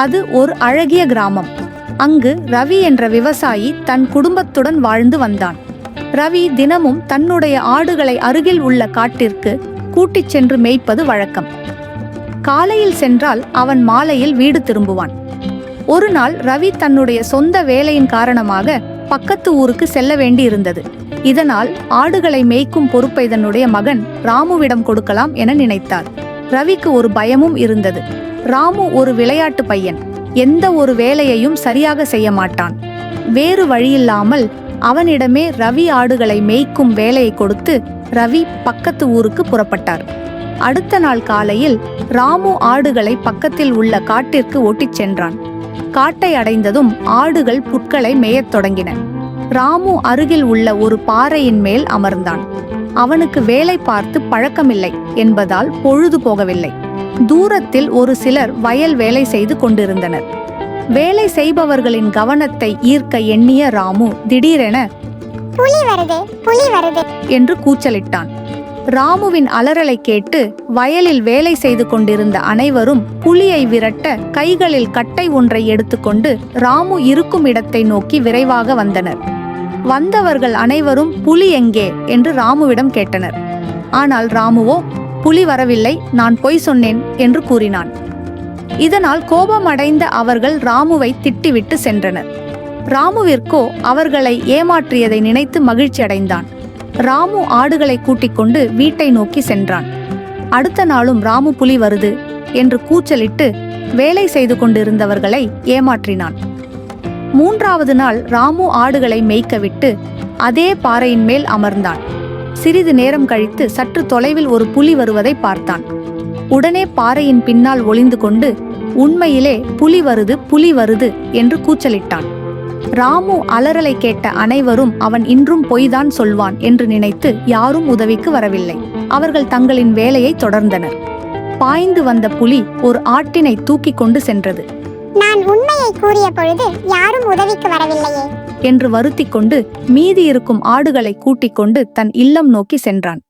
அது ஒரு அழகிய கிராமம். அங்கு ரவி என்ற விவசாயி தன் குடும்பத்துடன் வாழ்ந்து வந்தான். ரவி தினமும் தன்னுடைய ஆடுகளை அருகில் உள்ள காட்டிற்கு கூட்டிச் சென்று மேய்ப்பது வழக்கம். காலையில் சென்றால் அவன் மாலையில் வீடு திரும்புவான். ஒரு நாள் ரவி தன்னுடைய சொந்த வேலையின் காரணமாக பக்கத்து ஊருக்கு செல்ல வேண்டியிருந்தது. இதனால் ஆடுகளை மேய்க்கும் பொறுப்பை தன்னுடைய மகன் ராமுவிடம் கொடுக்கலாம் என நினைத்தார். ரவிக்கு ஒரு பயமும் இருந்தது. ராமு ஒரு விளையாட்டு பையன். எந்த ஒரு வேலையையும் சரியாக செய்ய மாட்டான். வேறு வழியில்லாமல் அவனிடமே ரவி ஆடுகளை மேய்க்கும் வேலையை கொடுத்து ரவி பக்கத்து ஊருக்கு புறப்பட்டார். அடுத்த நாள் காலையில் ராமு ஆடுகளை பக்கத்தில் உள்ள காட்டிற்கு ஓட்டிச் சென்றான். காட்டை அடைந்ததும் ஆடுகள் புற்களை மேயத் தொடங்கின. ராமு அருகில் உள்ள ஒரு பாறையின் மேல் அமர்ந்தான். அவனுக்கு வேலை பார்த்து பழக்கமில்லை என்பதால் பொழுது போகவில்லை. தூரத்தில் ஒரு சிலர் வயல் வேலை செய்து கொண்டிருந்தனர். வேலை செய்பவர்களின் கவனத்தை ஈர்க்க எண்ணிய ராமு திடீரென புலி வருது புலி வருது என்று கூச்சலிட்டான். ராமுவின் அலறலை கேட்டு வயலில் வேலை செய்து கொண்டிருந்த அனைவரும் புலியை விரட்ட கைகளில் கட்டை ஒன்றை எடுத்துக்கொண்டு ராமு இருக்கும் இடத்தை நோக்கி விரைவாக வந்தனர். வந்தவர்கள் அனைவரும் புலி எங்கே? என்று ராமுவிடம் கேட்டனர். ஆனால் ராமுவோ புலி வரவில்லை நான் பொய் சொன்னேன் என்று கூறினான். இதனால் கோபமடைந்த அவர்கள் ராமுவை திட்டிவிட்டு சென்றனர். ராமுவிற்கோ அவர்களை ஏமாற்றியதை நினைத்து மகிழ்ச்சி அடைந்தான். ராமு ஆடுகளை கூட்டிக் கொண்டு வீட்டை நோக்கி சென்றான். அடுத்த நாளும் ராமு புலி வருது என்று கூச்சலிட்டு வேலை செய்து கொண்டிருந்தவர்களை ஏமாற்றினான். மூன்றாவது நாள் ராமு ஆடுகளை மேய்க்க விட்டு அதே பாறையின் மேல் அமர்ந்தான். சிறிது நேரம் கழித்து சற்று தொலைவில் ஒரு புலி வருவதை பார்த்தான். உடனே பாறையின் பின்னால் ஒளிந்து கொண்டு உண்மையிலே புலி வருது புலி வருது என்று கூச்சலிட்டான். ராமு அலறலை கேட்ட அனைவரும் அவன் இன்றும் பொய்தான் சொல்வான் என்று நினைத்து யாரும் உதவிக்கு வரவில்லை. அவர்கள் தங்களின் வேலையை தொடர்ந்தனர். பாய்ந்து வந்த புலி ஒரு ஆட்டினை தூக்கிக் கொண்டு சென்றது. நான் உண்மையை கூறிய பொழுது யாரும் உதவிக்கு வரவில்லையே. என்று வருத்திக் கொண்டு மீதி இருக்கும் ஆடுகளை கூட்டிக் கொண்டு தன் இல்லம் நோக்கி சென்றான்.